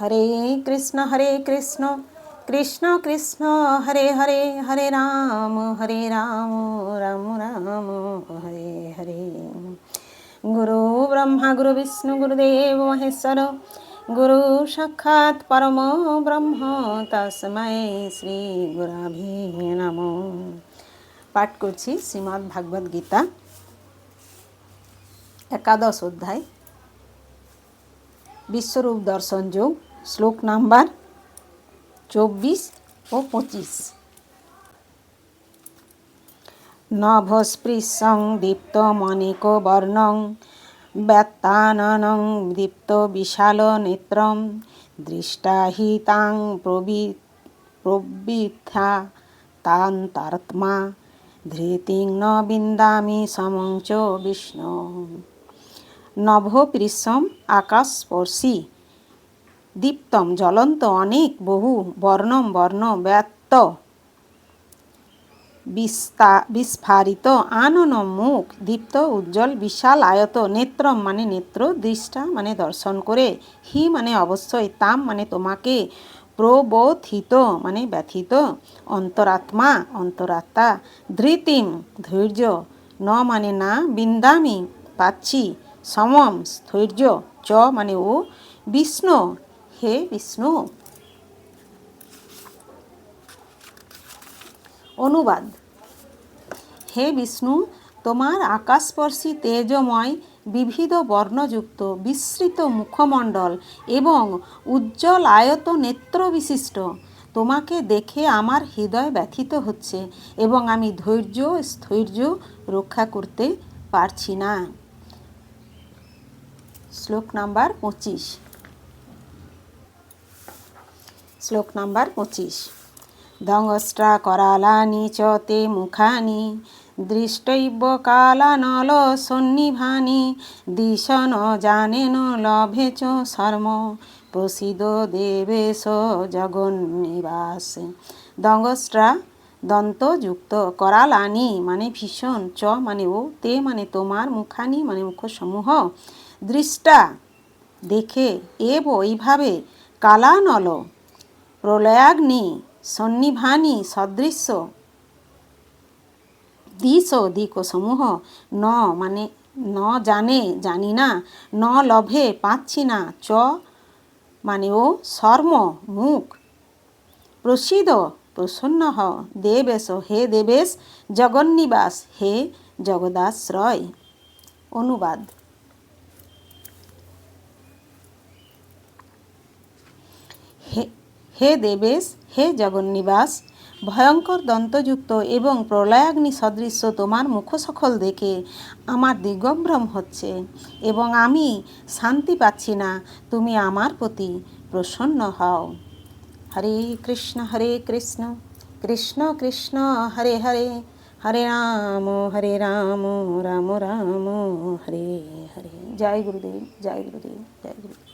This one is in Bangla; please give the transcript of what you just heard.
হরে কৃষ্ণ হরে কৃষ্ণ কৃষ্ণ কৃষ্ণ, হরে হরে হরে রাম হরে রাম রাম রাম, হরে হরে। গুরু ব্রহ্মা, গুরু বিষ্ণু গুরুদেব মহেশ্বর, গুরু সাক্ষাৎ পরম ব্রহ্ম তস্মৈ শ্রী গুরাভি নম। পাঠ করছি শ্রীমদ্ ভাগবত গীতা, একাদশ অধ্যায়, বিশ্বরূপ দর্শন যোগ। শ্লোক নাম্বার চব্বিশ ও পঁচিশ। নভস্পৃশং দীপ্তমণিক বর্ণং ব্যত্তাননং দীপ্ত বিশাল নেত্রম দৃষ্টা হি তাং প্রবি প্রবৃথা তান্তাত্মা ধৃতিং ন বিন্দামি সমং চ বিষ্ণু নভপৃশম আকাশস্পর্শী দীপ্তম, জ্বলন্ত, অনেক, বহু, বর্ণম, বর্ণ ব্যক্ত বিস্তা, বিস্ফারিত, আনন, মুখ, দীপ্ত, উজ্জ্বল, বিশাল, আয়ত, নেত্রম মানে নেত্র, দৃষ্টা মানে দর্শন করে, হি মানে অবশ্যই, তাম মানে তোমাকে প্রবোথিত মানে ব্যথিত, অন্তরাত্মা অন্তরাত্মা ধৃতিম, ধৈর্য, ন মানে না, বিন্দামি, পাচ্ছি, সমম, স্থৈর্য, চ মানে ও, বিষ্ণু হে বিষ্ণু। অনুবাদ। হে বিষ্ণু, তোমার আকাশস্পর্শী তেজময়, বিবিধ বর্ণযুক্ত, বিস্তৃত মুখমণ্ডল এবং উজ্জ্বল আয়ত নেত্র বিশিষ্ট। তোমাকে দেখে আমার হৃদয় ব্যথিত হচ্ছে এবং আমি ধৈর্য, স্থৈর্য রক্ষা করতে পারছি না। শ্লোক নাম্বার পঁচিশ। শ্লোক নাম্বার পঁচিশ। দংস্ট্রা করালানি চ তে মুখানি, দৃষ্টৈব কালানল সন্নিভানি দিশ ন জানে লভে চ শর্ম প্রসিদ দেবেশ জগন্নিবাস দঙ্গস্ট্রা দন্তযুক্ত করালানি মানে ভীষণ, চ মানে ও, তে মানে তোমার, মুখানি মানে মুখসমূহ। দৃষ্টা দেখে এব এইভাবে কালানল প্রলয়াগ্নি, সন্নিভানি, সদৃশ্য। দিশ দিক সমূহ ন মানে ন জানে জানি না ন লভে পাচ্ছি না চ মানে ও শর্ম মুখ। প্রসিদ প্রসন্ন হ দেবেশ, হে দেবেশ, জগন্নিবাস, হে জগদাশ্রয়। অনুবাদ। হে দেবেশ, হে জগন্নিবাস, ভয়ঙ্কর দন্তযুক্ত এবং প্রলয়াগ্নি সদৃশ্য তোমার মুখসখল দেখে আমার দিগভ্রম হচ্ছে এবং আমি শান্তি পাচ্ছি না, তুমি আমার প্রতি প্রসন্ন হও। হরে কৃষ্ণ হরে কৃষ্ণ কৃষ্ণ কৃষ্ণ, হরে হরে হরে রাম হরে রাম রাম রাম, হরে হরে। জয় গুরুদেব জয় গুরুদেব জয় গুরুদেব।